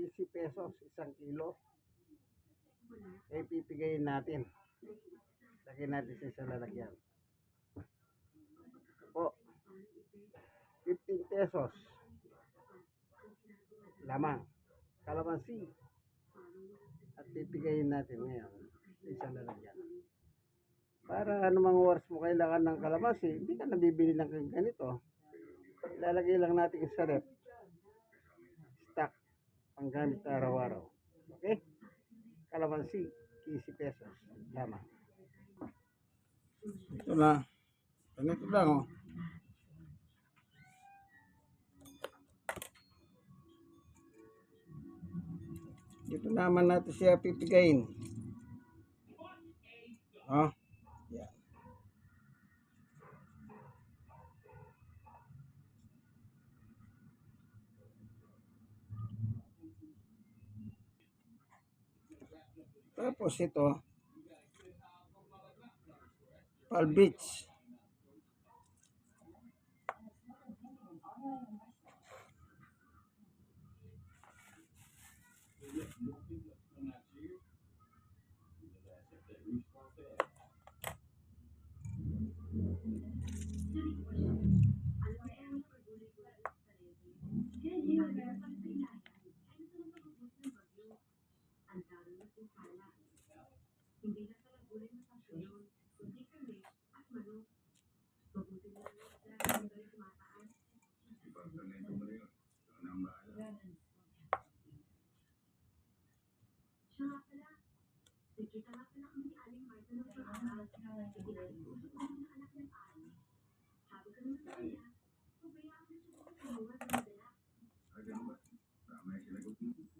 50 pesos isang kilo. Eh, pipigayin natin. Lagyan natin sa isang lalagyan. Po. 15 pesos. Lamang. Kalamansi. At pipigayin natin ngayon sa isang lalagyan. Para anumang oras mo kailangan ng kalamansi, hindi ka nabibili ng ganito. Ilalagay lang natin sa rep. Panggamit araw-araw. Okay? Kalamansi, 15 pesos. Lamang. Ito na. Ganito lang oh. Dito naman natin siya pipigayin. Oh. Tapos ito, Pal Beach. Nakikita natin ng pag-aaral. Itinalibuso ang anak ng Aling. Sabi ko naman sa kanya, pabayaan na siya sa kalawa ng dala. Ay, ah, ganun ba? Tama yung sinagot mo.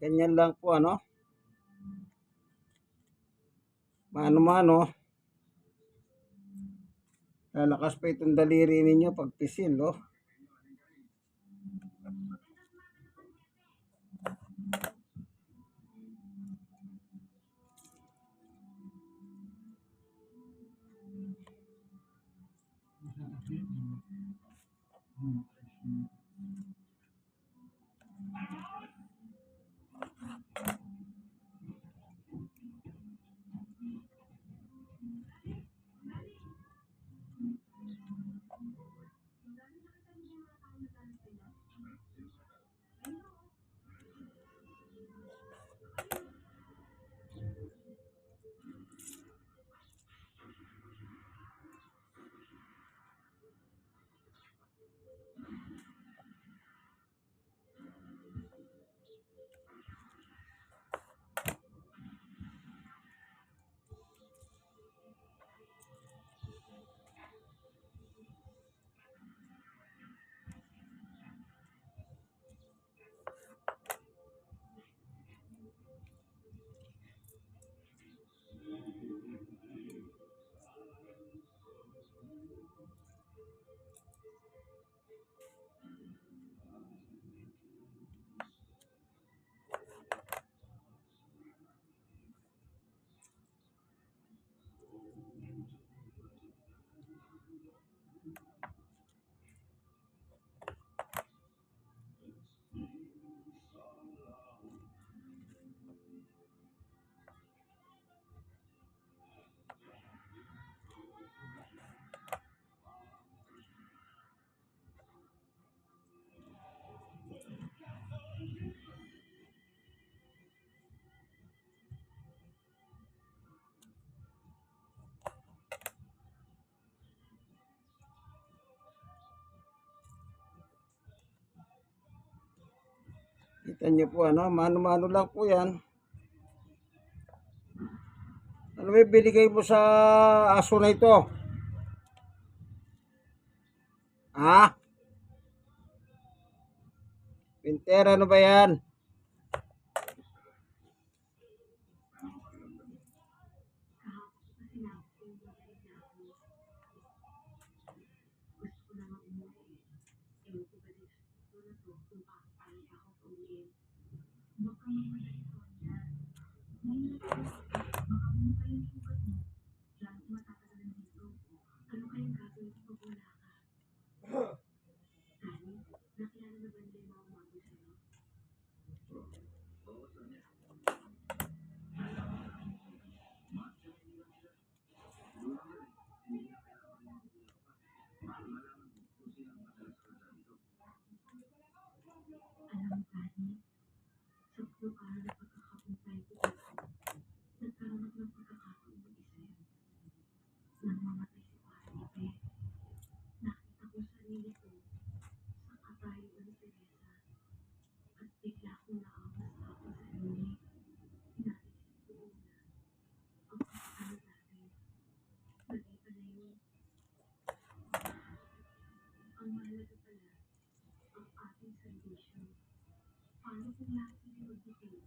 Ganyan lang po ano. Mano-mano. Lalakas pa itong daliri ninyo pag pisil, oh. Mm-hmm. Kita niyo po ano, mano-mano lang po yan. Ano may binigay mo sa aso na ito? Ha? Pinter, ano ba yan? Buku. ang ating salvation. Paano kung lahat sila magiging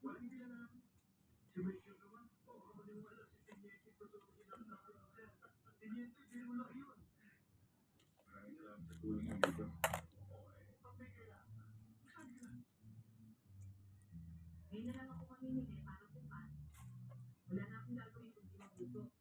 Walang bilang na, si Rachel naman, o kapag wala si ngayon na lang ako mamimili para kumain. Wala na akong gagawin kundi magluto.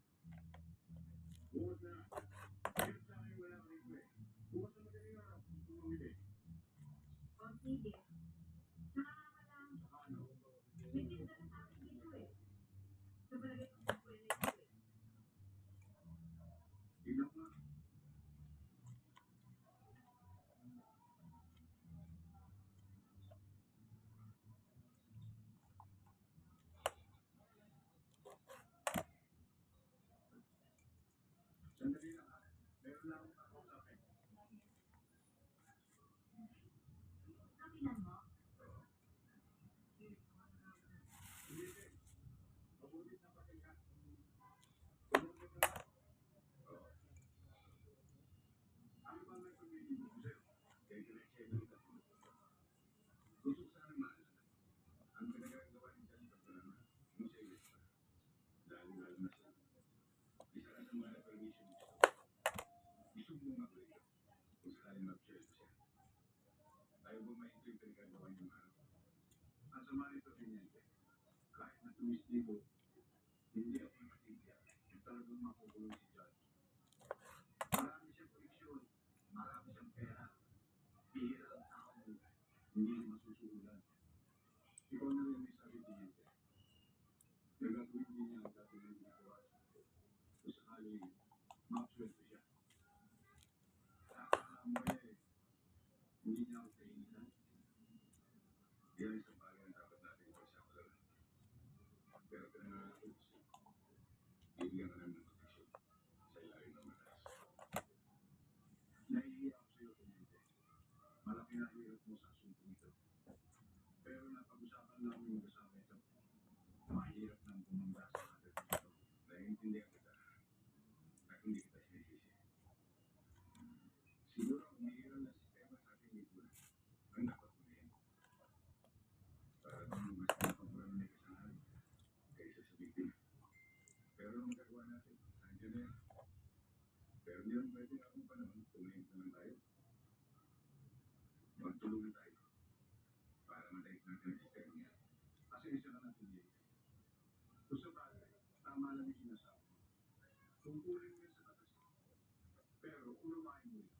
love. dahil bumayin ko yung pinagagawa niyong araw. Ang sama nito, Pinyente, kahit na tumisdi ko, hindi ako matigyan at talagang makukulong si John. Marami siyang koneksyon, marami siyang pera, bihira ang tao, hindi na masusuulan. Ikaw na rin may sabi, Pinyente. Nagagawin din niya ang dati ng ginagawa sa sakali mismo sa asunto nito. Pero napag-usapan namin mag tulungan tayo para ma-life natin ang sistema niya. Pasensya ka natin, Diego. Kung sa bagay, tama lang yung sinasabi. Tungkulin mo yun sa batas. Pero unawain mo yun.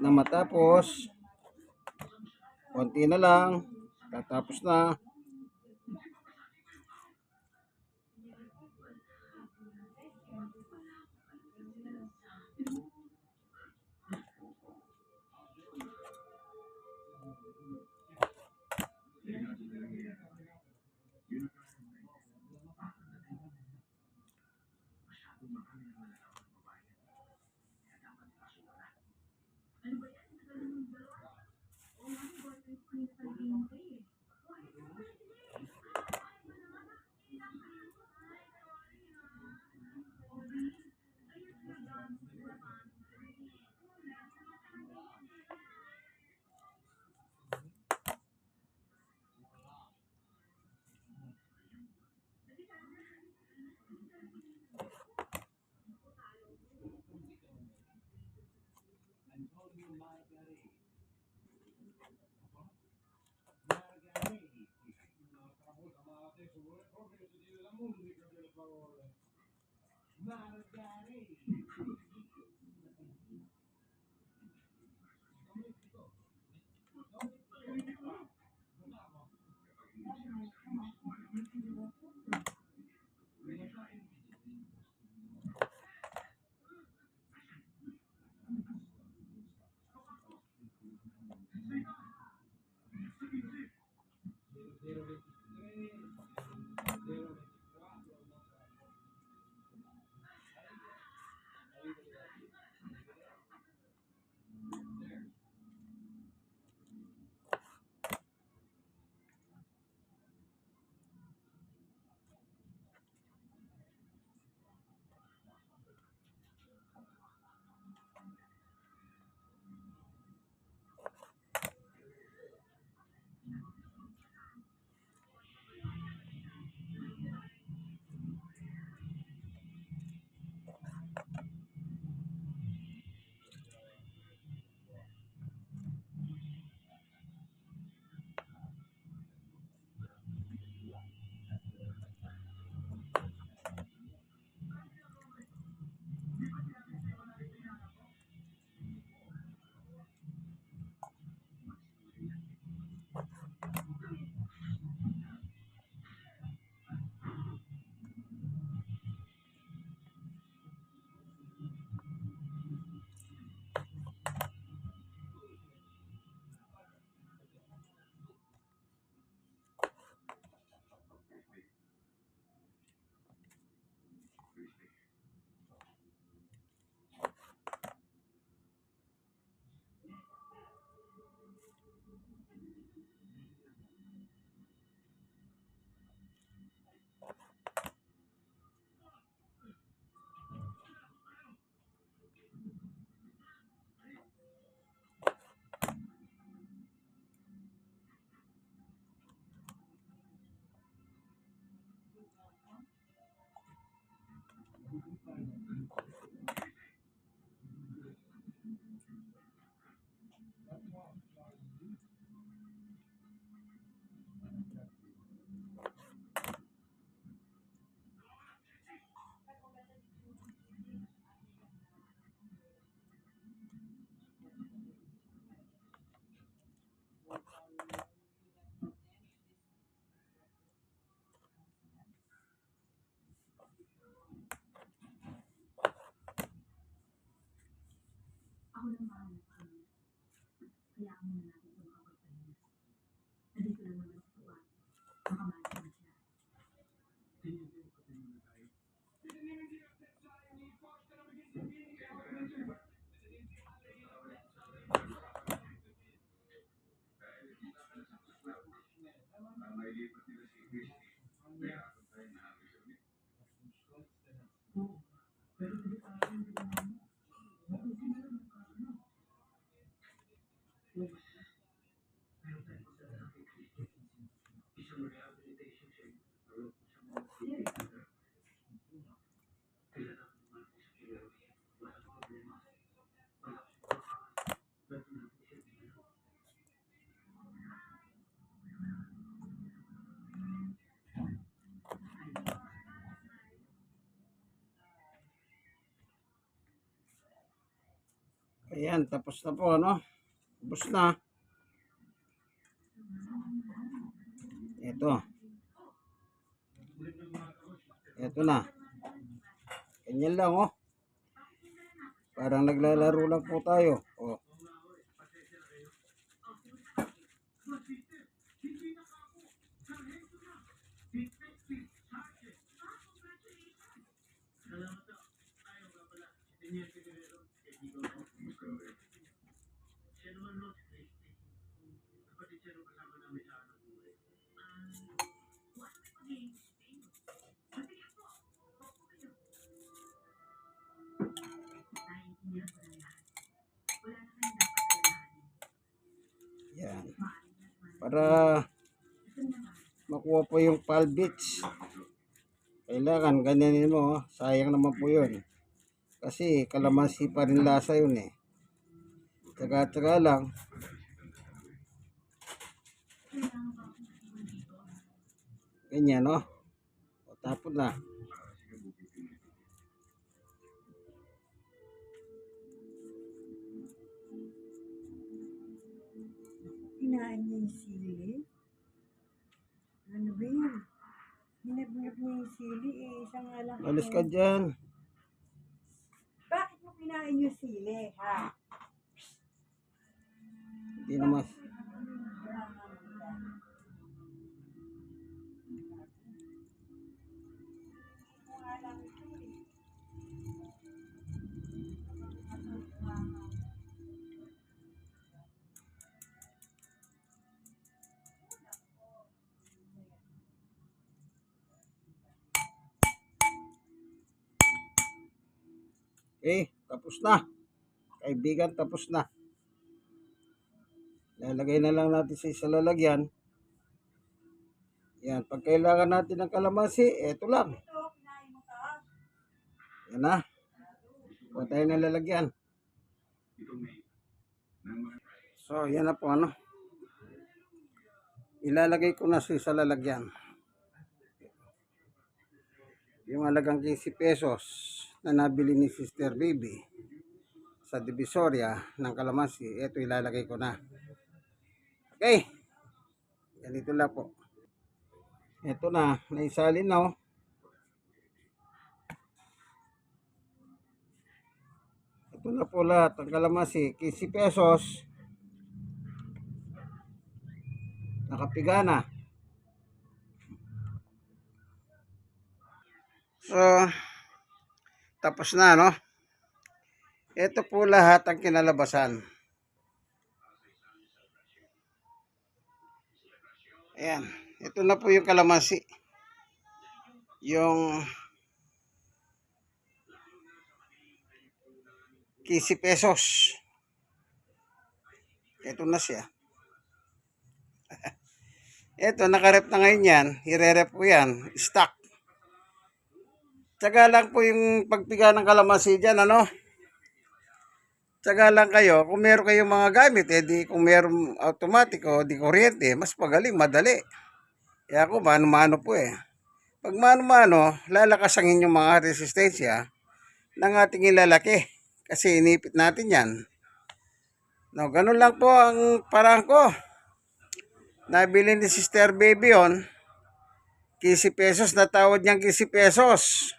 na matapos. Konti na lang tatapos na. Ako Ayan, tapos na po, ano? Tapos na. Ito. Ito na. Ganyan lang, oh. Parang naglalaro lang po tayo. Oh. Para makuha po yung pal bits. Kailangan ganyanin mo. oh. Sayang naman po yun. Kasi kalamansi pa rin lasa yun eh. Lang. akong iwan dito? Ganyan, no? O, tapos na. Kinain niya yung sili. Ano ba yun? Hinabnap niya yung sili eh. Isa nga lang. Alis ka dyan. Bakit mo kinain yung sili, ha? Hindi naman. Eh, tapos na. Kaibigan, tapos na. Lalagay na lang natin sa isa lalagyan. Yan, pag kailangan natin ng kalamansi, eto lang. Yan na. Huwag tayo na lalagyan. So, yan na po ano. Ilalagay ko na sa isa lalagyan. Yung halagang 15 pesos na nabili ni Sister Baby sa Divisoria ng Kalamansi, ito ilalagay ko na. Okay. Ganito lang po. Ito na, naisalin na oh. Ito na po lahat ang kalamansi. 15 pesos. Nakapiga na. So, tapos na, no? Ito po lahat ang kinalabasan. Ayan. Ito na po yung kalamansi. Yung 15 pesos. Ito na siya. Ito, nakarep na ngayon yan. Irerep ko yan. Stock. Tsaga lang po yung pagpiga ng kalamansi dyan, ano? Tsaga lang kayo. Kung meron kayong mga gamit, eh di kung meron automatic o di kuryente, mas pagaling, madali. Kaya ako, mano-mano po eh. Pag mano-mano, lalakas ang inyong mga resistensya ng ating ilalaki. Kasi inipit natin yan. No, ganun lang po ang parang ko. Nabili ni Sister Baby yon 15 pesos, natawad niyang 15 pesos.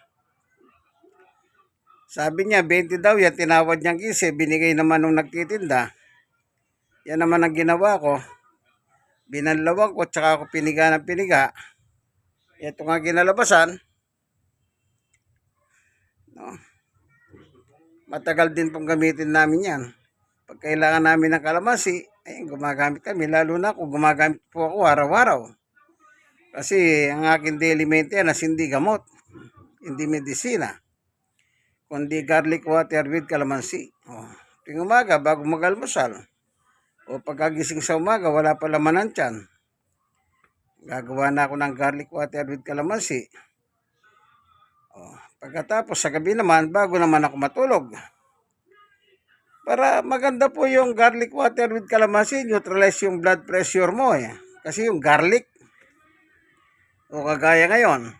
Sabi niya, 20 daw yan, tinawad niyang 15, binigay naman nung nagtitinda. Yan naman ang ginawa ko. Binalawang ko, tsaka ako piniga ng piniga. Ito nga kinalabasan. No. Matagal din pong gamitin namin yan. Pag kailangan namin ng kalamansi, ay gumagamit kami. Lalo na kung gumagamit po ako araw-araw. Kasi ang aking daily maintenance hindi gamot. Hindi medisina. Kundi garlic water with kalamansi. O, tuwing umaga, bago mag-almusal. O pagkagising sa umaga, wala pa laman ng tiyan. Gagawa na ako ng garlic water with kalamansi. O, pagkatapos sa gabi naman, bago naman ako matulog. Para maganda po yung garlic water with kalamansi, neutralize yung blood pressure mo eh. Kasi yung garlic, o kagaya ngayon,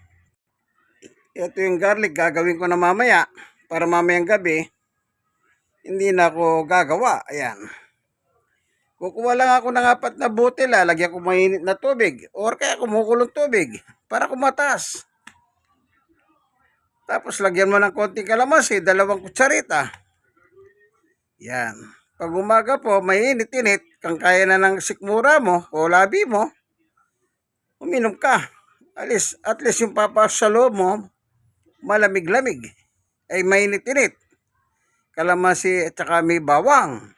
ito yung garlic, gagawin ko na mamaya, para mamayang gabi, hindi na ako gagawa. Ayan. Kukuha lang ako ng apat na butil, lalagyan ko mainit na tubig, or kaya kumukulong tubig, para kumatas. Tapos lagyan mo ng konting kalamansi, dalawang kutsarita. Yan. Pag umaga po, may init-init, kang kaya na ng sikmura mo o labi mo, uminom ka. At least, at least yung papasok sa mo, malamig-lamig. Ay mainit-init. Kalamansi at saka may bawang.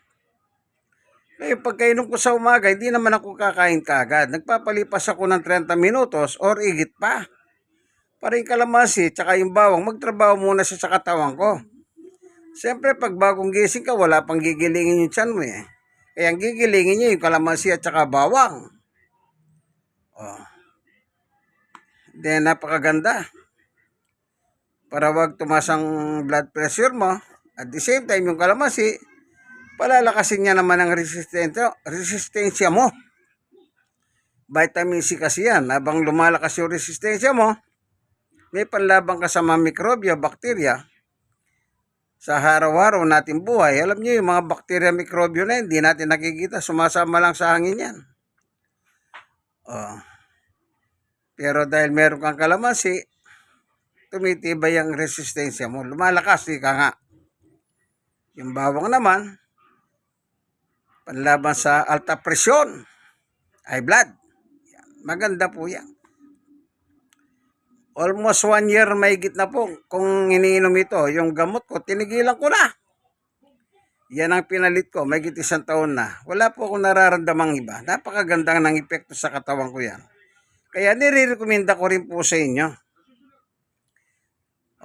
Ngayon, pagkainom ko sa umaga, hindi naman ako kakain kagad. Nagpapalipas ako ng 30 minutos or igit pa. Para yung kalamansi at saka yung bawang, magtrabaho muna siya sa katawan ko. Siyempre, pag bagong gising ka, wala pang gigilingin yung tiyan mo eh. Kaya ang gigilingin niya yung kalamansi at saka bawang. Oh. Then, napakaganda. Para wag tumas ang blood pressure mo. At the same time, yung kalamansi, palalakasin niya naman ang resistensya, mo. Vitamin C kasi yan. Habang lumalakas yung resistensya mo, may panlabang ka sa mga mikrobyo, bakterya, sa araw-araw natin buhay, alam niyo yung mga bakterya, mikrobyo na hindi natin nakikita, sumasama lang sa hangin yan. Oh. Pero dahil meron kang kalamansi, tumitibay ang resistensya mo. Lumalakas, di ka nga. Yung bawang naman, panlaban sa alta presyon, high blood. Maganda po yan. Almost one year may na po kung iniinom ito. Yung gamot ko, tinigilan ko na. Yan ang pinalit ko. May isang taon na. Wala po akong nararamdamang iba. Napakaganda ng epekto sa katawan ko yan. Kaya nire-recommenda ko rin po sa inyo.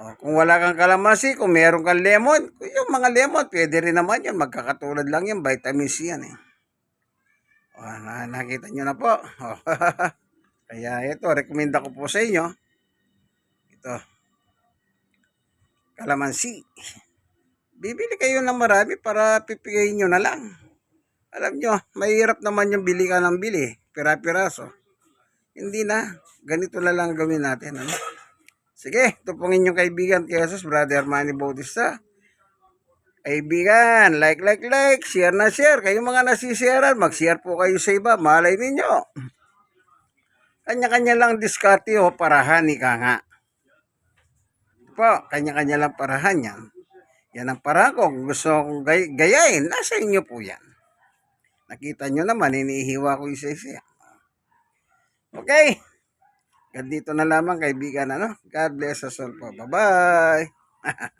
O, kung wala kang kalamansi, kung meron kang lemon, yung mga lemon, pwede rin naman yan. Magkakatulad lang yan. Vitamin C yan eh. O, na, nakita nyo na po. O, Kaya ito, recommenda ko po sa inyo. Ito. Kalamansi. Bibili kayo ng marami para pipigayin nyo na lang. Alam nyo, mahirap naman yung bili ka ng bili. Pira-piraso. Hindi na. Ganito na lang gawin natin. Ano? Sige, ito pong inyong kaibigan kay Jesus, Brother Manny Bautista. Kaibigan, like, like, like, share na share. Kayong mga nasisharean, mag-share po kayo sa iba. Malay ninyo. Kanya-kanya lang diskarte o parahan ni ka nga. Po, kanya-kanya lang parahan yan. Yan ang parahan ko. Gusto kong gay- gayahin, nasa inyo po yan. Nakita nyo naman, inihiwa ko isa-isa. Okay. Ganito na lamang kaibigan, ano? God bless us all po. Bye-bye.